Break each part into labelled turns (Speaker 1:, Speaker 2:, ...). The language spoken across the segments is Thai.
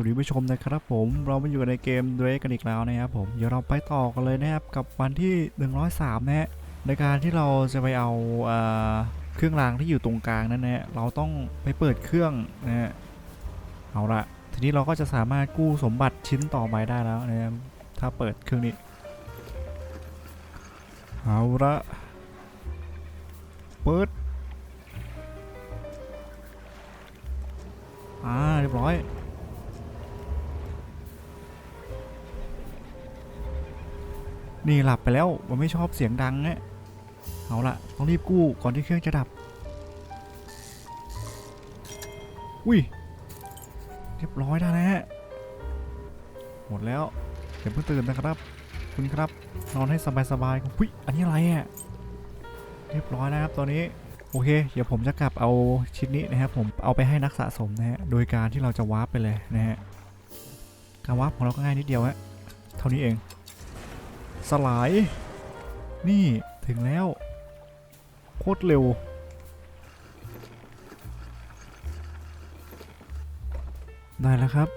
Speaker 1: วัสดีผู้ชมนะครับผมเรามาอยู่ในเกม d r a k กันอีกแล้วนะครับผมเดี๋ยวเราไปต่อกันเลยนะครับกับวันที่ 103นะฮะในการที่เราจะไปเอาเอ่อเครื่องรางที่อยู่ตรงกลางนั่นนะฮะเราต้องไปเปิดเครื่องนะฮะเอาละทีนี้เราก็จะสามารถกู้สมบัติชิ้นต่อไปได้แล้วนะครับถ้าเปิดเครื่องนี้เอาละเปิดอ่าเรียบร้อย นี่หลับไปแล้วมันไม่ชอบเสียงดังเนี่ยเอาละต้องรีบกู้ก่อนที่เครื่องจะดับ อุ้ย เรียบร้อยได้แล้วฮะ หมดแล้วเดี๋ยวเพิ่งตื่นนะครับ คุณครับ นอนให้สบายๆอุ้ย อันนี้อะไรอะ เรียบร้อยแล้วครับตอนนี้ โอเค เดี๋ยวผมจะกลับเอาชิ้นนี้นะครับผมเอาไปให้นักสะสมนะฮะ โดยการที่เราจะวาร์ปไปเลยนะฮะ การวาร์ปของเราก็ง่ายนิดเดียวฮะ เท่านี้เอง สลาย นี่ถึงแล้ว โคตรเร็ว ได้แล้วครับ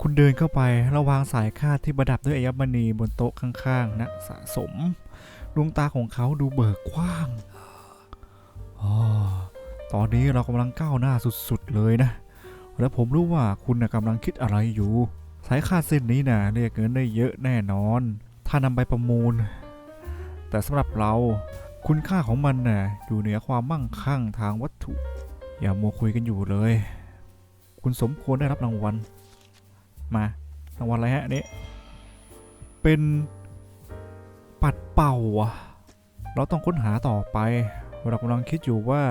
Speaker 1: คุณเดินเข้าไประวางสายคาดที่ประดับด้วยอัญมณีบนโต๊ะข้างๆนักสะสมดวงตาของเขาดูเบิกกว้างอตอนนี้เรากำลังก้าวหน้าสุดๆเลยนะ และผมรู้ว่าคุณกำลังคิดอะไรอยู่ สายคาดเส้นนี้นะเรียกเงินได้เยอะแน่นอน ถ้านำไปประมูล แต่สำหรับเราคุณค่าของมันน่ะอยู่เหนือความมั่งคั่งทางวัตถุ อย่ามัวคุยกันอยู่เลย คุณสมควรได้รับรางวัล มารางวัลอะไรฮะนี้เป็นปัดเป่าเราต้องค้นหาต่อไป เรากำลังคิดอยู่ว่า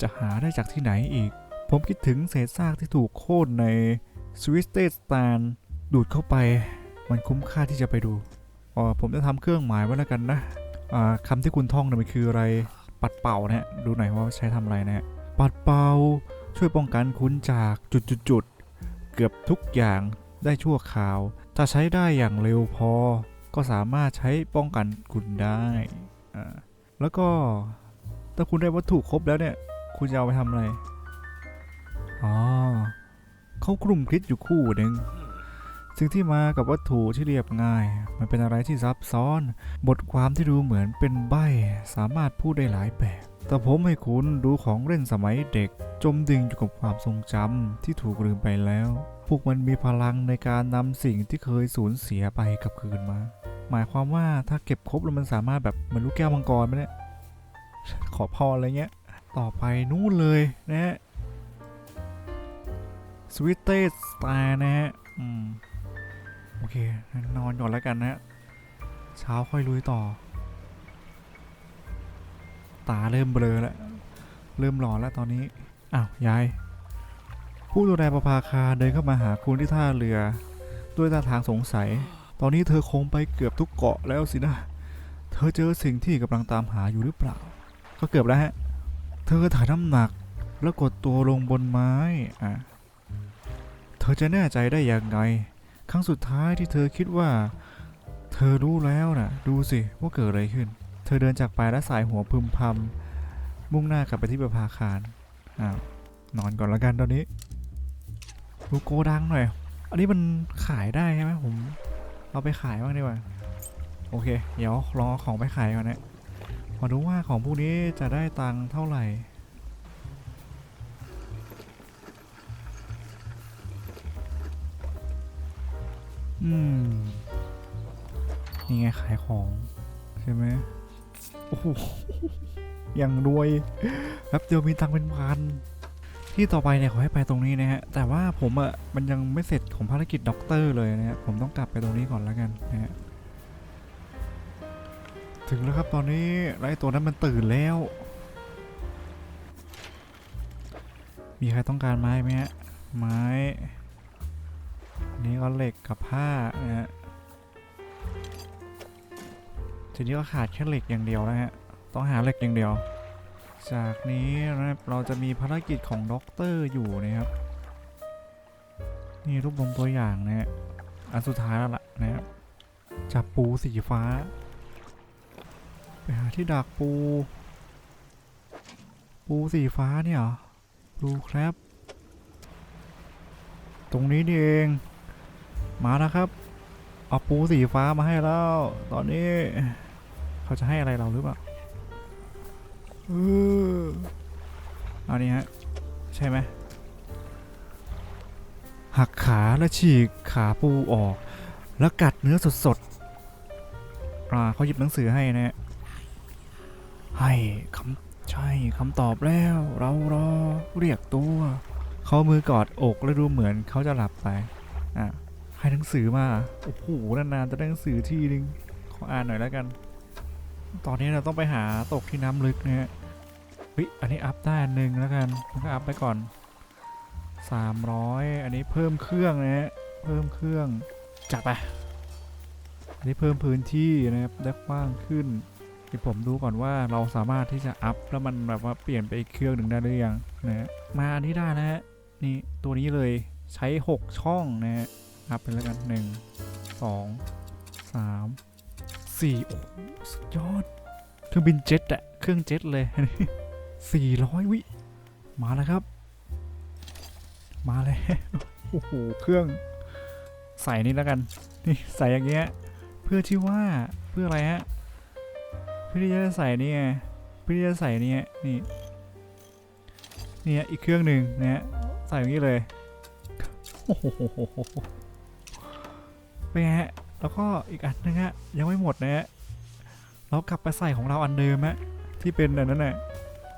Speaker 1: จะหาได้จากที่ไหนอีก ผมคิดถึงเศษซากที่ถูกโค่นในสวิสเตสตาน ดูดเข้าไปมันคุ้มค่าที่จะไปดูอ๋อผมจะทำเครื่องหมายไว้แล้วกันนะอ่าคำที่คุณท่องนะมันคืออะไรปัดเป่านะฮะดูหน่อยว่าใช้ทำอะไรนะฮะปัดเป่าช่วยป้องกันคุณจากจุดๆๆเกือบทุกอย่างได้ชั่วคราว ถ้าใช้ได้อย่างเร็วพอ ก็สามารถใช้ป้องกันคุณได้แล้วก็ถ้าคุณได้วัตถุครบแล้วเนี่ย คุณจะเอาไปทำอะไร อ๋อเขากลุ่มคิดอยู่คู่หนึ่ง สิ่งที่มากับวัตถุที่เรียบง่าย มันเป็นอะไรที่ซับซ้อน บทความที่ดูเหมือนเป็นใบสามารถพูดได้หลายแบบ แต่ผมให้คุณดูของเล่นสมัยเด็ก จมดิ่งอยู่กับความทรงจำที่ถูกลืมไปแล้ว พวกมันมีพลังในการนำสิ่งที่เคยสูญเสียไปกลับคืนมา หมายความว่าถ้าเก็บครบแล้วมันสามารถแบบเหมือนลูกแก้วมังกรไหมเนี่ยขอพรอะไรเงี้ย ต่อไปนู่นเลยนะฮะสวิตเตสตาร์นะฮะ อืม โอเคนอนก่อนแล้วกันนะฮะเช้าค่อยลุยต่อ ตาเริ่มเบลอแล้ว เริ่มหลอนแล้วตอนนี้ อ้าวยาย ผู้ดูแลประภาคารเดินเข้ามาหาคุณที่ท่าเรือ ด้วยท่าทางสงสัย ตอนนี้เธอคงไปเกือบทุกเกาะแล้วสินะ เธอเจอสิ่งที่กำลังตามหาอยู่หรือเปล่า ก็เกือบแล้วฮะ เธอถ่ายน้ำหนักแล้วกดตัวลงบนไม้ อะ เธอจะแน่ใจได้ยังไง ครั้งสุดท้ายที่เธอคิดว่า เธอรู้แล้วนะดูสิว่าเกิดอะไรขึ้น เธอเดินจากไปและสายหัวพึมพำมุ่งหน้ากลับไปที่ประภาคารอ้าวนอนก่อนละกันตอนนี้ดูโกดังหน่อย อันนี้มันขายได้ใช่ไหมผม เอาไปขายบ้างดีกว่า โอเค เดี๋ยวลองเอาของไปขายก่อนนะมาดูว่าของพวกนี้จะได้ตังค์เท่าไหร่ อืม นี่ไงขายของใช่ไหมโอ้โหอย่างรวยแป๊บเดียวมีตังค์เป็นพันที่ต่อไปเนี่ยขอให้ไปตรงนี้นะฮะ แต่ว่าผมอะมันยังไม่เสร็จของภารกิจด็อกเตอร์เลยนะฮะ ผมต้องกลับไปตรงนี้ก่อนแล้วกันนะฮะ ถึงแล้วครับตอนนี้ไอ้ตัวนั้นมันตื่นแล้ว มีใครต้องการไม้ไหมฮะ ไม้อันนี้ก็เหล็กกับ ผ้านะฮะทีนี้ก็ขาดแค่เหล็กอย่างเดียวนะฮะ ต้องหาเหล็กอย่างเดียว จากนี้นะครับเราจะมีภารกิจของด็อกเตอร์อยู่นะครับ นี่รูปบมตัวอย่างนะฮะ อันสุดท้ายแล้วล่ะนะครับ จับปูสีฟ้า ไปหาที่ดักปู ปูสีฟ้าเนี่ยเหรอ ปูครับ ตรงนี้นี่เอง มาแล้วครับ เอาปูสีฟ้ามาให้แล้ว ตอนนี้ เขาจะให้อะไรเราหรือเปล่าเออเอานี่ฮะ ใช่ไหมหักขาและฉีกขาปูออก แล้วกัดเนื้อสดๆอ่าเขาหยิบหนังสือให้นะฮะให้คำใช่คำตอบแล้ว เรารอเรียกตัว เขามือกอดอกแล้วดูเหมือนเขาจะหลับไปอะ ให้หนังสือมา โอ้โห นานๆจะได้หนังสือทีนึง ขออ่านหน่อยแล้วกัน ตอนนี้เราต้องไปหาตกที่น้ำลึกนะฮะวิอันนี้อัพได้อันหนึ่งแล้วกันแล้วก็อัพไปก่อน 300 อันนี้เพิ่มเครื่องนะฮะ เพิ่มเครื่อง จัดไป อันนี้เพิ่มพื้นที่นะครับได้กว้างขึ้นเดี๋ยวผมดูก่อนว่าเราสามารถที่จะอัพแล้วมันแบบว่าเปลี่ยนไปอีกเครื่องหนึ่งได้หรือยังนะฮะ มาอันนี้ได้นะฮะ นี่ตัวนี้เลยใช้ 6 ช่องนะฮะ อัพไปแล้วกัน1 2 3 4โอ้โหสุดยอด เครื่องบินเจ็ตอะเครื่องเจ็ตเลย400วิ มาแล้วครับ มาแล้วโอ้โหเครื่องใส่นี่แล้วกัน นี่ใส่อย่างเงี้ย เพื่อที่ว่าเพื่ออะไรฮะ เพื่อที่จะใส่นี่ไงเพื่อที่จะใส่นี่นี่นี่อีกเครื่องหนึ่งนะฮะใส่อย่างนี้เลย โอ้โห เป็นไงฮะ แล้วก็อีกอันนึงฮะยังไม่หมดนะฮะ เรากลับไปใส่ของเราอันเดิมฮะที่เป็นอันนั้นน่ะ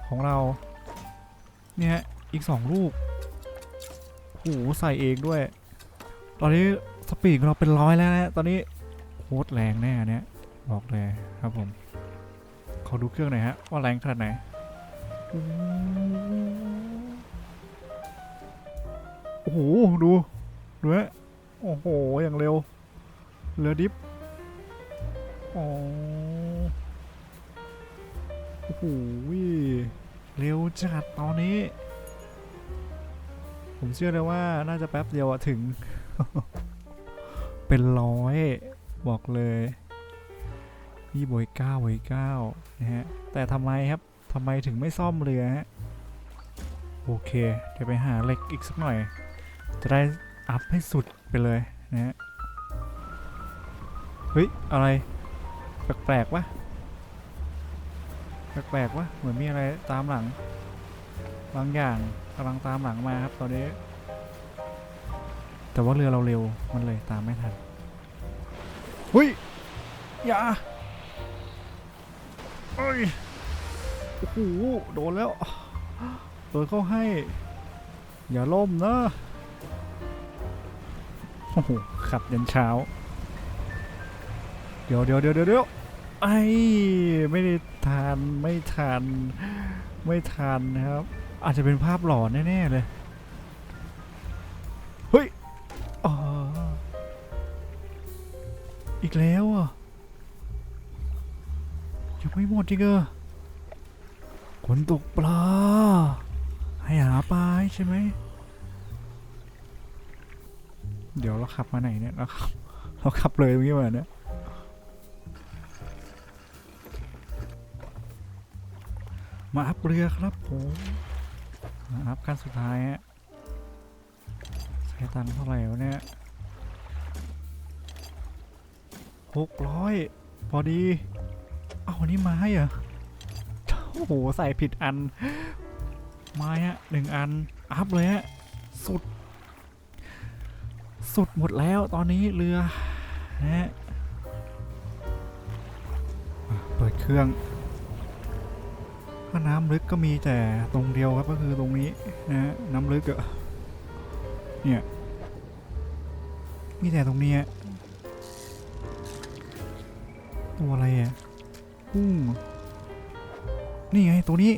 Speaker 1: ของเรา เนี่ยฮะอีกสองลูกโอ้โหใส่เองด้วย ตอนนี้สปีดของเราเป็นร้อยแล้วนะ ตอนนี้โคตรแรงแน่เนี่ยบอกเลยครับผม ขอดูเครื่องหน่อยฮะ ว่าแรงขนาดไหน โอ้โห ดู ดูฮะโอ้โห อย่างเร็ว เรือดิฟอ๋อโอ้โหเร็วจัดตอนนี้ ผมเชื่อเลยว่าน่าจะแป๊บเดียวถึง เป็นร้อย บอกเลย นี่บอยเก้าบอยเก้านะฮะ แต่ทำไมครับทำไมถึงไม่ซ่อมเรือฮะ โอเค เดี๋ยวไปหาเหล็กอีกสักหน่อย จะได้อัพให้สุดไปเลยนะฮะ เฮ้ย อะไร แปลกๆวะแปลกๆวะเหมือนมีอะไรตามหลัง บางอย่างกำลังตามหลังมาครับตอนนี้ แต่ว่าเรือเราเร็วมันเลยตามไม่ทันเฮ้ยอย่าเอ้ยโอ้โหโดนแล้วโดนเข้าให้ อย่าล่มนะโอ้โหขับยันเช้า เดี๋ยวเดี๋ยวเดี๋ยวเดี๋ยวเดี๋ยวไอ้ไม่ได้ทานไม่ทานไม่ทานนะครับ อาจจะเป็นภาพหลอนแน่ๆเลยเฮ้ยอ๋ออีกแล้วอะยังไม่หมดอีกเหรอคนตกปลา ให้หาปลาใช่ไหม เดี๋ยวเราขับมาไหนเนี่ยเราขับเราขับเลยเมื่อกี้มาเนี่ย มาอัพเรือครับผมมาอัพขั้นสุดท้ายฮะใช้ตังเท่าไหร่วะเนี่ยหกร้อยพอดี เอาอันนี้มาให้เหรอโอ้โห ใส่ผิดอัน ไม้ฮะหนึ่งอัน อัพเลยฮะ สุด สุดหมดแล้วตอนนี้เรือนะฮะอะเปิดเครื่อง ถ้าน้ำลึกก็มีแต่ตรงเดียวครับก็คือตรงนี้นะฮะน้ำลึกอะเนี่ยมีแต่ตรงเนี้ยตัวอะไรอะกุ้งนี่ไงตัวนี้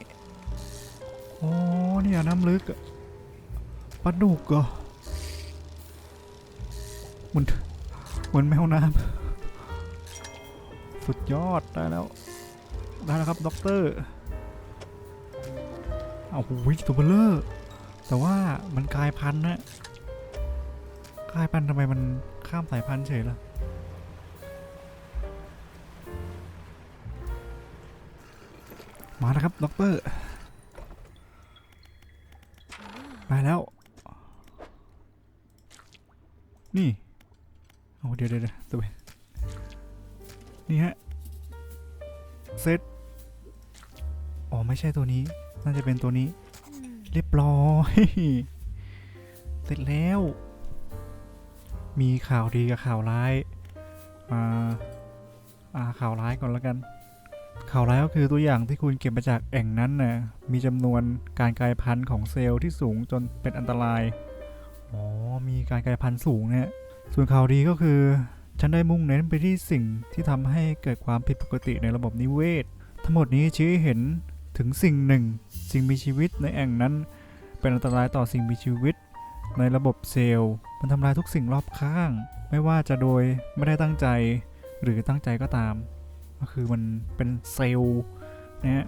Speaker 1: อ๋อเนี่ยน้ำลึกปลาดุกเหรอเหมือนเหมือนแมวน้ำสุดยอดได้แล้วได้แล้วครับด็อกเตอร์ เอาโหตัวเบลเลอร์แต่ว่ามันกลายพันธุ์นะกลายพันธุ์ทำไมมันข้ามสายพันธุ์เฉยล่ะมาแล้วครับด็อกเตอร์ไปแล้ว นี่โอ้เดี๋ยวเดี๋ยวตัวนี่ฮะเซตอ๋อ ไม่ใช่ตัวนี้ น่าจะเป็นตัวนี้ เรียบร้อย เสร็จแล้ว มีข่าวดีกับข่าวร้ายอ่าอ่าข่าวร้ายก่อนแล้วกัน ข่าวร้ายก็คือตัวอย่างที่คุณเก็บมาจากแอ่งนั้นน่ะมีจำนวนการกลายพันธุ์ของเซลล์ที่สูงจนเป็นอันตรายอ๋อมีการกลายพันธุ์สูงเนี่ยส่วนข่าวดีก็คือฉันได้มุ่งเน้นไปที่สิ่งที่ทำให้เกิดความผิดปกติในระบบนิเวศ ทั้งหมดนี้ชี้เห็น ถึงสิ่งหนึ่ง สิ่งมีชีวิตในแอ่งนั้น เป็นอันตรายต่อสิ่งมีชีวิต ในระบบเซลล์ มันทำลายทุกสิ่งรอบข้าง ไม่ว่าจะโดยไม่ได้ตั้งใจหรือตั้งใจก็ตาม ก็คือมันเป็นเซลล์นะฮะ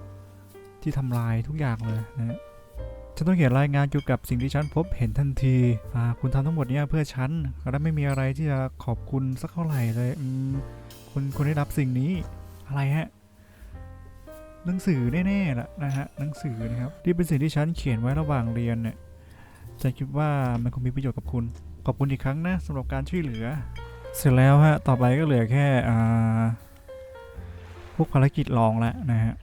Speaker 1: ที่ทำลายทุกอย่างเลยนะฮะฉันต้องเขียนรายงานเกี่ยวกับสิ่งที่ฉันพบเห็นทันทีอ่าคุณทำทั้งหมดเนี้เพื่อฉันและไม่มีอะไรที่จะขอบคุณสักเท่าไหร่เลยอืมคุณคุณได้รับสิ่งนี้อะไรฮะ หนังสือแน่ๆล่ะนะฮะหนังสือนะครับที่เป็นสิ่งที่ฉันเขียนไว้ระหว่างเรียนเนี่ยฉันคิดว่ามันคงมีประโยชน์กับคุณ ขอบคุณอีกครั้งนะสำหรับการช่วยเหลือ เสร็จแล้วฮะต่อไปก็เหลือแค่อ่าพวกภารกิจรองแล้วนะฮะ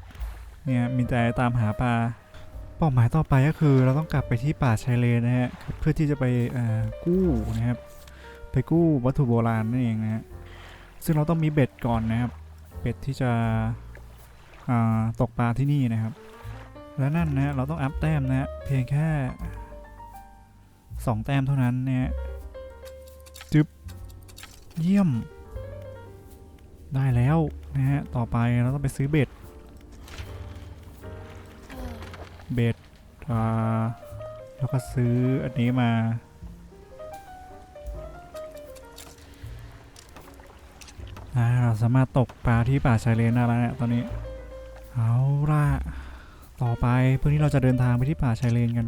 Speaker 1: เนี่ยมีแต่ตามหาปลาเป้าหมายต่อไปก็คือเราต้องกลับไปที่ป่าชายเลนนะฮะเพื่อที่จะไปกู้นะครับ ไปกู้วัตถุโบราณนั่นเองนะฮะซึ่งเราต้องมีเบ็ดก่อนนะครับ เบ็ดที่จะ ตกปลาที่นี่นะครับ และนั่นนะเราต้องอัพแต้มนะเพียงแค่ 2 แต้มเท่านั้นนะจึบเยี่ยม ได้แล้วนะฮะต่อไปเราต้องไปซื้อเบ็ดเบ็ดแล้วก็ซื้ออันนี้มาอ่าเราสามารถตกปลาที่ป่าชายเลนได้แล้วเนี่ยตอนนี้ เอาล่ะต่อไปเพื่อที่เราจะเดินทางไปที่ป่าชายเลนกัน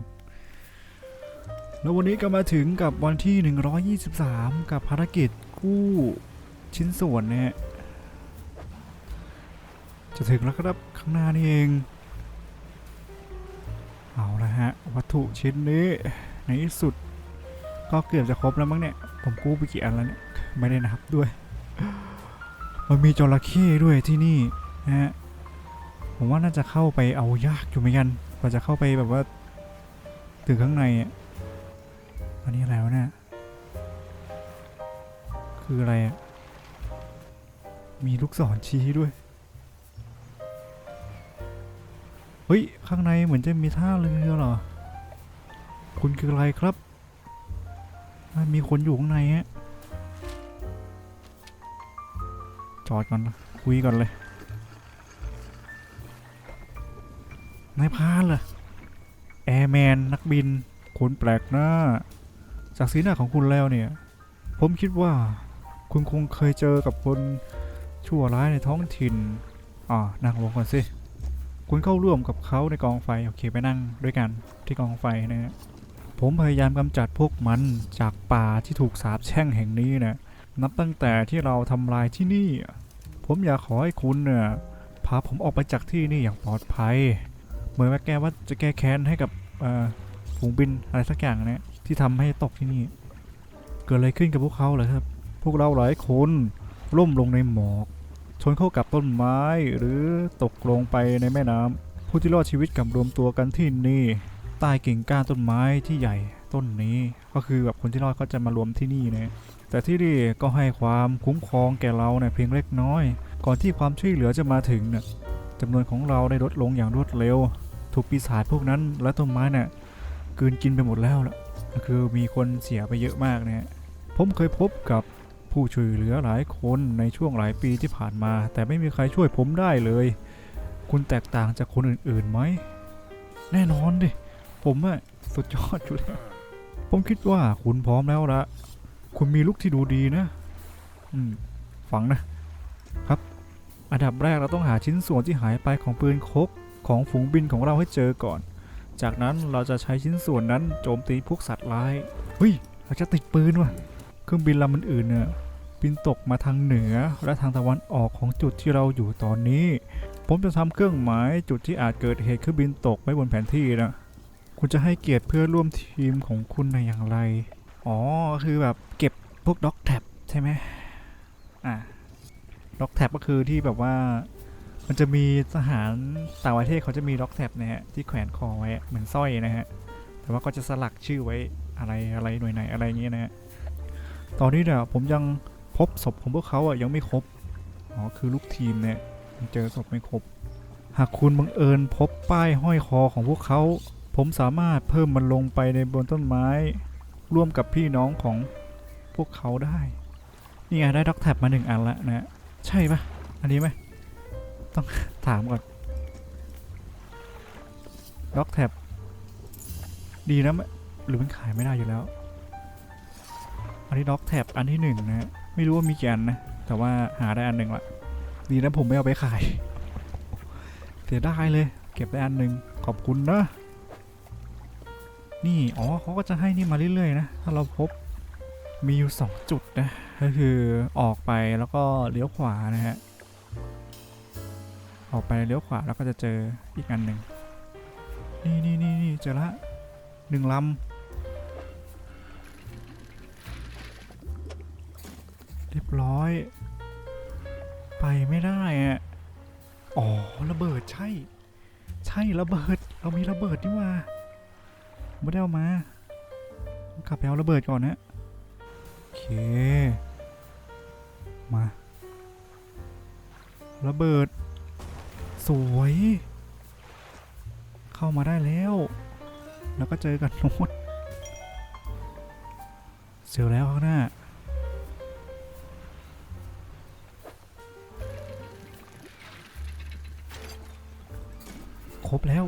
Speaker 1: แล้ววันนี้ก็มาถึงกับวันที่ 123 กับภารกิจกู้ชิ้นส่วนเนะฮะจะถึงแล้วครับข้างหน้านี่เอง เอาละฮะ วัตถุชิ้นนี้ ในที่สุด ก็เกือบจะครบแล้วมั้งเนี่ย ผมกู้ไปกี่อันแล้วเนี่ย ไม่ได้นับด้วย มันมีจระเข้ด้วยที่นี่นะฮะ ผมว่าน่าจะเข้าไปเอายากอยู่เหมือนกันกว่าจะเข้าไปแบบว่าถึงข้างในอะอันนี้อะไรวะเนี่ยคืออะไรอะมีลูกศรชี้ด้วย เฮ้ย ข้างในเหมือนจะมีท่าเรือเหรอ คุณคืออะไรครับ มีคนอยู่ข้างในฮะ จอดก่อน คุยก่อนเลย นายพานเหรอแอร์แมนนักบินคนแปลกหน้า จากสีหน้าของคุณแล้วเนี่ย ผมคิดว่า คุณคงเคยเจอกับคนชั่วร้ายในท้องถิ่นอ่านั่งลงก่อนสิคุณเข้าร่วมกับเขาในกองไฟโอเคไปนั่งด้วยกันที่กองไฟนะฮะผมพยายามกำจัดพวกมันจากป่าที่ถูกสาปแช่งแห่งนี้นะนับตั้งแต่ที่เราทำลายที่นี่ ผมอยากขอให้คุณเนี่ยพาผมออกไปจากที่นี่อย่างปลอดภัย เหมือนว่าแกว่าจะแก้แค้นให้กับฝูงบินอะไรสักอย่างนี่ยที่ทำให้ตกที่นี่ เกิดอะไรขึ้นกับพวกเขาเหรอครับ พวกเราหลายคนล่มลงในหมอก ชนเข้ากับต้นไม้หรือตกลงไปในแม่น้ำผู้ที่รอดชีวิตกลับรวมตัวกันที่นี่ใต้กิ่งก้านต้นไม้ที่ใหญ่ต้นนี้ก็คือแบบคนที่รอดเขาจะมารวมที่นี่นะแต่ที่นี่ก็ให้ความคุ้มครองแก่เราเนี่ยเพียงเล็กน้อย ก่อนที่ความช่วยเหลือจะมาถึงเนี่ยจำนวนของเราได้ลดลงอย่างรวดเร็ว ถูกปีศาจพวกนั้น และต้นไม้เนี่ยกลืนกินไปหมดแล้วล่ะก็คือมีคนเสียไปเยอะมากเนี่ยผมเคยพบกับผู้ช่วยเหลือหลายคนในช่วงหลายปีที่ผ่านมา แต่ไม่มีใครช่วยผมได้เลย คุณแตกต่างจากคนอื่นๆไหม แน่นอนดิ ผมอะสุดยอดอยู่แล้ว ผมคิดว่าคุณพร้อมแล้วละคุณมีลุกที่ดูดีนะ อืม ฟังนะ ครับ อันดับแรกเราต้องหาชิ้นส่วนที่หายไปของปืนคก ของฝูงบินของเราให้เจอก่อน จากนั้นเราจะใช้ชิ้นส่วนนั้นโจมตีพวกสัตว์ร้ายเฮ้ยเราจะติดปืนว่ะเครื่องบินลำอื่นๆเนี่ยบินตกมาทางเหนือและทางตะวันออกของจุดที่เราอยู่ตอนนี้ ผมจะทำเครื่องหมายจุดที่อาจเกิดเหตุเครื่องบินตกไว้บนแผนที่นะคุณจะให้เกียรติเพื่อร่วมทีมของคุณในอย่างไร อ๋อ คือแบบเก็บพวกด็อกแท็บใช่ไหมอะด็อกแท็บก็คือที่แบบว่า มันจะมีทหารต่างประเทศเขาจะมีด็อกแท็บนะฮะที่แขวนคอไว้เหมือนสร้อยนะฮะแต่ว่าก็จะสลักชื่อไว้อะไรอะไรหน่วยไหนอะไรอย่างเงี้ยนะฮะตอนนี้เนี่ยผมยังพบศพของพวกเขาอะยังไม่ครบอ๋อคือลูกทีมเนี่ยเจอศพไม่ครบ หากคุณบังเอิญพบป้ายห้อยคอของพวกเขา ผมสามารถเพิ่มมันลงไปในบนต้นไม้ ร่วมกับพี่น้องของพวกเขาได้ นี่ไงได้ด็อกแท็บมาหนึ่งอันละนะฮะใช่ปะอันนี้ไหม ต้องถามก่อนด็อกแท็บดีนะหรือมันขายไม่ได้อยู่แล้ว อันนี้ด็อกแท็บอันที่หนึ่งนะไม่รู้ว่ามีกี่อันนะ แต่ว่าหาได้อันหนึ่งละดีนะผมไม่เอาไปขายเสียดายเลย เก็บได้อันหนึ่งขอบคุณนะนี่อ๋อเขาก็จะให้นี่มาเรื่อยๆนะถ้าเราพบมีอยู่สองจุดนะก็คือออกไปแล้วก็เลี้ยวขวานะฮะ ออกไปเลี้ยวขวาแล้วก็จะเจออีกอันหนึ่งนี่นี่นี่นี่เจอละหนึ่งลำเรียบร้อย ไปไม่ได้อะอ๋อระเบิดใช่ ใช่ระเบิดเรามีระเบิดนี่ว่าไม่ได้เอามาต้องกลับไปเอาระเบิดก่อนนะโอเค มา ระเบิด สวย เข้ามาได้แล้ว แล้วก็เจอกันโน้ตเจอแล้วข้างหน้า ครบแล้ว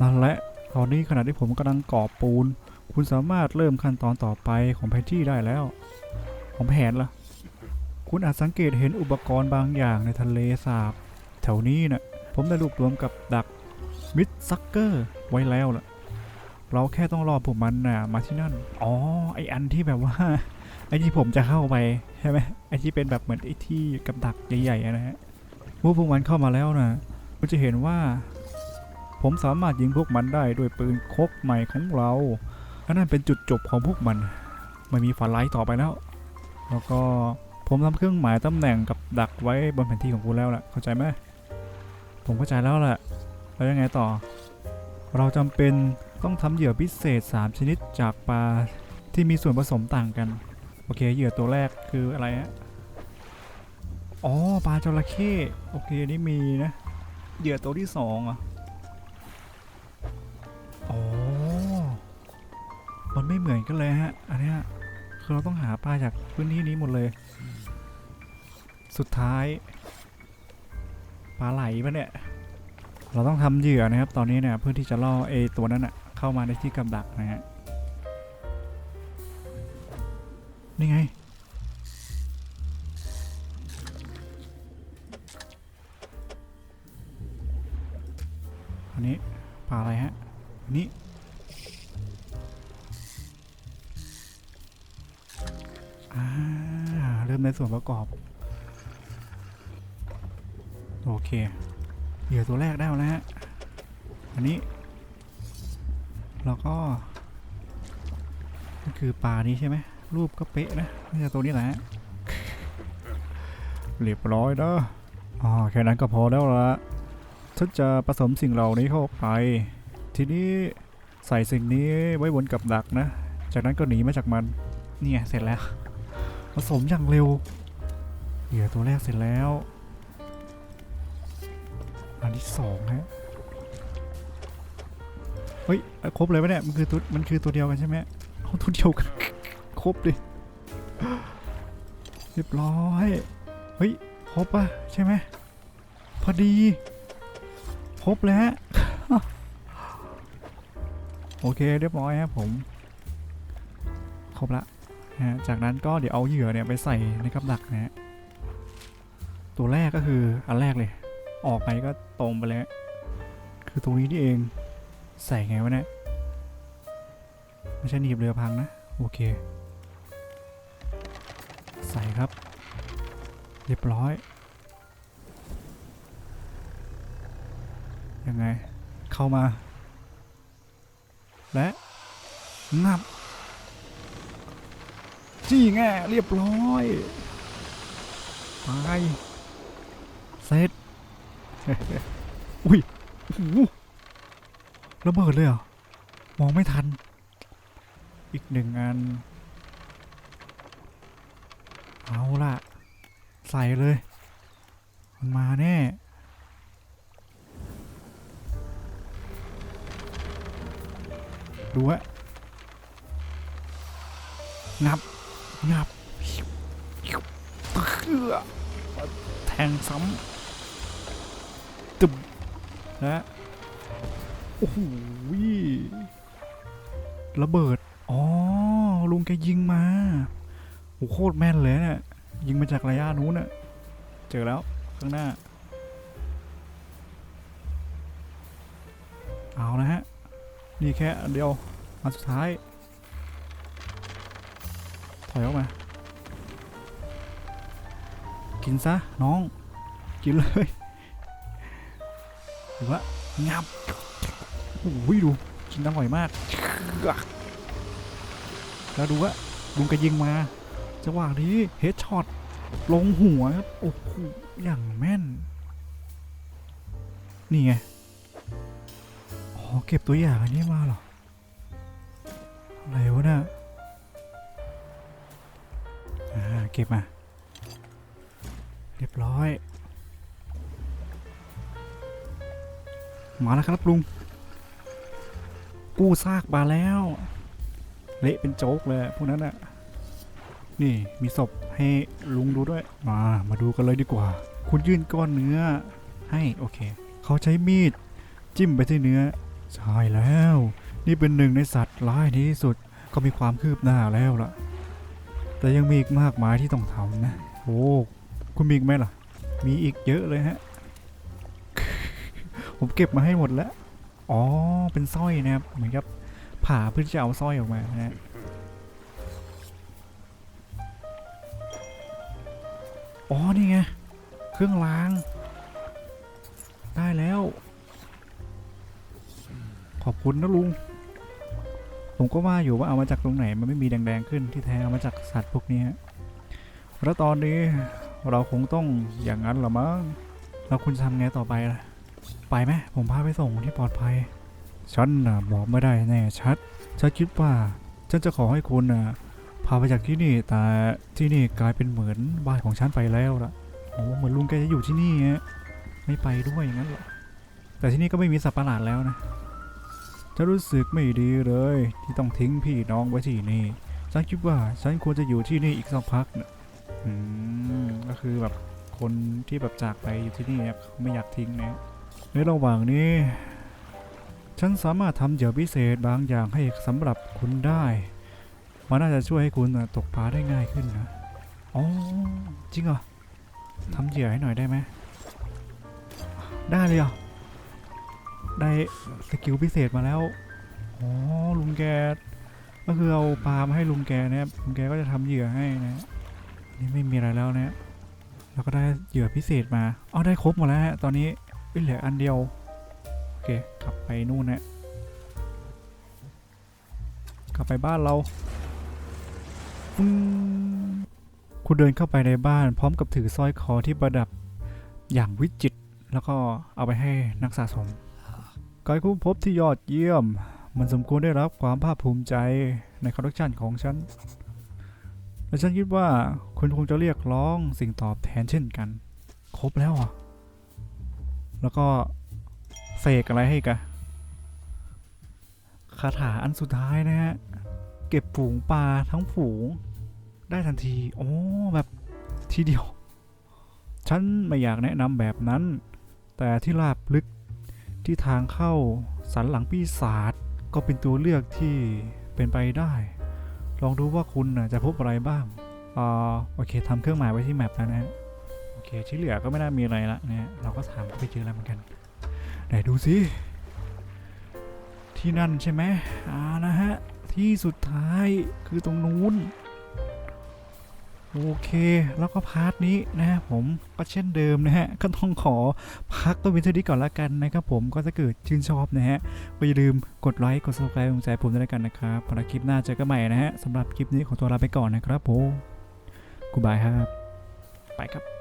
Speaker 1: นั่นแหละตอนนี้ขณะที่ผมกำลังก่อปูน คุณสามารถเริ่มขั้นตอนต่อไปของแผนที่ได้แล้ว ของแผนล่ะ คุณอาจสังเกตเห็นอุปกรณ์บางอย่างในทะเลสาบ แถวนี้น่ะ ผมได้รวบรวมกับดักมิดซักเกอร์ไว้แล้วล่ะ เราแค่ต้องรอพวกมันน่ะมาที่นั่น อ๋อ ไออันที่แบบว่า ไอที่ผมจะเข้าไปใช่ไหมไอที่เป็นแบบเหมือนไอที่กับดักใหญ่ๆนะฮะเมื่อพวกมันเข้ามาแล้วนะคุณจะเห็นว่า ผมสามารถยิงพวกมันได้ด้วยปืนคกใหม่ของเรา และนั่นเป็นจุดจบของพวกมันไม่มีฝันไลท์ต่อไปแล้ว แล้วก็ผมทำเครื่องหมายตำแหน่งกับดักไว้บนแผนที่ของคุณแล้วล่ะ เข้าใจไหมผมเข้าใจแล้วแหละแล้วยังไงต่อ เราจำเป็นต้องทำเหยื่อพิเศษ 3 ชนิดจากปลาที่มีส่วนผสมต่างกัน โอเค เหยื่อตัวแรกคืออะไรฮะ อ๋อ ปลาจระเข้ โอเค นี่มีนะ เหยื่อตัวที่สองอะ มันไม่เหมือนกันเลยฮะ อันนี้คือเราต้องหาปลาจากพื้นที่นี้หมดเลย สุดท้ายปลาไหลปะเนี่ย เราต้องทำเหยื่อนะครับ ตอนนี้เนี่ยเพื่อที่จะล่อเอตัวนั้นอะเข้ามาในที่กำดักนะฮะ นี่ไง อันนี้ปลาอะไรฮะอัน ส่วนประกอบ โอเค เหยื่อตัวแรกได้แล้วฮะ อันนี้ แล้วก็มันคือปลานี้ใช่ไหม รูปก็เป๊ะนะน่าจะตัวนี้แหละเรียบร้อยนะอ๋อแค่นั้นก็พอแล้วละฉันจะผสมสิ่งเหล่านี้เข้าไป ทีนี้ใส่สิ่งนี้ไว้บนกับดักนะ จากนั้นก็หนีมาจากมัน เนี่ยเสร็จแล้ว ผสมอย่างเร็วเหยื่อตัวแรกเสร็จแล้ว อันที่สองฮะ เฮ้ย ครบเลยปะเนี่ย มันคือตัวมันคือตัวเดียวกันใช่ไหมเอาตัวเดียวกัน ครบดิเรียบร้อย เฮ้ย ครบปะใช่ไหม พอดี ครบแล้ว โอเค เรียบร้อยครับผม ครบละ นะฮะจากนั้นก็เดี๋ยวเอาเหยื่อเนี่ยไปใส่ในกับดักนะฮะตัวแรกก็คืออันแรกเลย ออกไปก็ตรงไปเลย คือตรงนี้นี่เองใส่ไงวะเนี่ยไม่ใช่หนีบเรือพังนะ โอเค ใส่ครับ เรียบร้อย ยังไง เข้ามา และงับ จี้แง่เรียบร้อยตายเสร็จอุ้ยโอ้โหระเบิดเลยเหรอ มองไม่ทัน อีกหนึ่งอัน เอาล่ะ ใส่เลย มันมาแน่ดูฮะงับ งับเพื่อแทงซ้ำตึมและโอ้โหระเบิด อ๋อ ลุงแกยิงมาโอ้โหโคตรแม่นเลยเนี่ยยิงมาจากระยะนู้นน่ะ เจอแล้ว ข้างหน้า เอานะฮะ นี่แค่เดียวอันสุดท้าย ถอยออกมา กินซะน้อง กินเลยหรือว่างับโอ้ยดูกินอร่อยมาก แล้วดูว่าลุงก็ยิงมาจังหวะนี้เฮดช็อตลงหัวครับโอ้โหอย่างแม่น นี่ไงอ๋อเก็บตัวอย่างอันนี้มาเหรออะไรวะเนี่ย เก็บมา เรียบร้อย มาแล้วครับลุง กู้ซากมาแล้ว เละเป็นโจ๊กเลยพวกนั้นน่ะนี่มีศพให้ลุงดูด้วย มา มาดูกันเลยดีกว่า คุณยื่นก้อนเนื้อให้โอเค เขาใช้มีดจิ้มไปที่เนื้อ ใช่แล้ว นี่เป็นหนึ่งในสัตว์ร้ายที่สุด ก็มีความคืบหน้าแล้วล่ะ แต่ยังมีอีกมากมายที่ต้องทำนะ โอ้คุณมีอีกไหมล่ะ มีอีกเยอะเลยฮะ ผมเก็บมาให้หมดแล้ว อ๋อ เป็นสร้อยนะครับ เหมือนกับผ่าเพื่อจะเอาสร้อยออกมานะฮะอ๋อ นี่ไง เครื่องล้าง ได้แล้ว ขอบคุณนะลุง ผมก็ว่าอยู่ว่าเอามาจากตรงไหนมันไม่มีแดงๆขึ้นที่แท้เอามาจากสัตว์พวกนี้แล้วตอนนี้เราคงต้องอย่างนั้นละมั้งแล้วคุณจะทำไงต่อไปล่ะไปไหมผมพาไปส่งที่ปลอดภัย ฉันนะบอกไม่ได้แน่ชัดฉันคิดว่าฉันจะขอให้คุณน่ะพาไปจากที่นี่ แต่ที่นี่กลายเป็นเหมือนบ้านของฉันไปแล้วล่ะโอ้เหมือนลุงแกจะอยู่ที่นี่ฮะไม่ไปด้วยอย่างนั้นเหรอแต่ที่นี่ก็ไม่มีสัตว์ประหลาดแล้วนะ จะรู้สึกไม่ดีเลย ที่ต้องทิ้งพี่น้องไว้ที่นี่ฉันคิดว่าฉันควรจะอยู่ที่นี่อีกสักพักนะอืมก็คือแบบคนที่แบบจากไปอยู่ที่นี่ครับไม่อยากทิ้งนะในระหว่างนี้ ฉันสามารถทำเหยื่อพิเศษบางอย่างให้สำหรับคุณได้มันน่าจะช่วยให้คุณตกปลาได้ง่ายขึ้นนะอ๋อจริงเหรอทำเหยื่อให้หน่อยได้ไหมได้เลยเหรอ ได้สกิลพิเศษมาแล้ว อ๋อ ลุงแก ก็คือเอาปลามาให้ลุงแกนะครับ ลุงแกก็จะทำเหยื่อให้นะนี่ไม่มีอะไรแล้วนะแล้วก็ได้เหยื่อพิเศษมาอ๋อได้ครบหมดแล้วฮะ ตอนนี้เอ้ยเหลืออันเดียว โอเค กลับไปนู่นนะ กลับไปบ้านเราคุณเดินเข้าไปในบ้านพร้อมกับถือสร้อยคอที่ประดับอย่างวิจิตรแล้วก็เอาไปให้นักสะสม การค้นพบที่ยอดเยี่ยม มันสมควรได้รับความภาคภูมิใจในคอลเลกชันของฉัน และฉันคิดว่าคุณคงจะเรียกร้องสิ่งตอบแทนเช่นกัน ครบแล้วเหรอะ แล้วก็เสกอะไรให้กะคาถาอันสุดท้ายนะฮะ เก็บฝูงปลาทั้งฝูง ได้ทันที โอ้แบบทีเดียว ฉันไม่อยากแนะนำแบบนั้น แต่ที่ลาบลึก ที่ทางเข้าสันหลังปีศาจก็เป็นตัวเลือกที่เป็นไปได้ ลองดูว่าคุณจะพบอะไรบ้างอ่าโอเคทำเครื่องหมายไว้ที่แมปแล้วนะฮะโอเคที่เหลือก็ไม่น่ามีอะไรละเนะฮะเราก็ถามไปเจอแล้วเหมือนกันไหนดูสิที่นั่นใช่ไหมอ่านะฮะที่สุดท้ายคือตรงนู้น โอเค แล้วก็พาร์ทนี้นะฮะผมก็เช่นเดิมนะฮะ ก็ต้องขอพักตัววินเทอร์นี้ก่อนละกันนะครับผมก็จะเกิดชื่นชอบนะฮะ ก็อย่าลืมกดไลค์ กด subscribe กำลังใจผมด้วยละกันนะครับพอคลิปหน้าเจอกันใหม่นะฮะสำหรับคลิปนี้ขอตัวลาไปก่อนนะครับผมกูบายครับ ไปครับ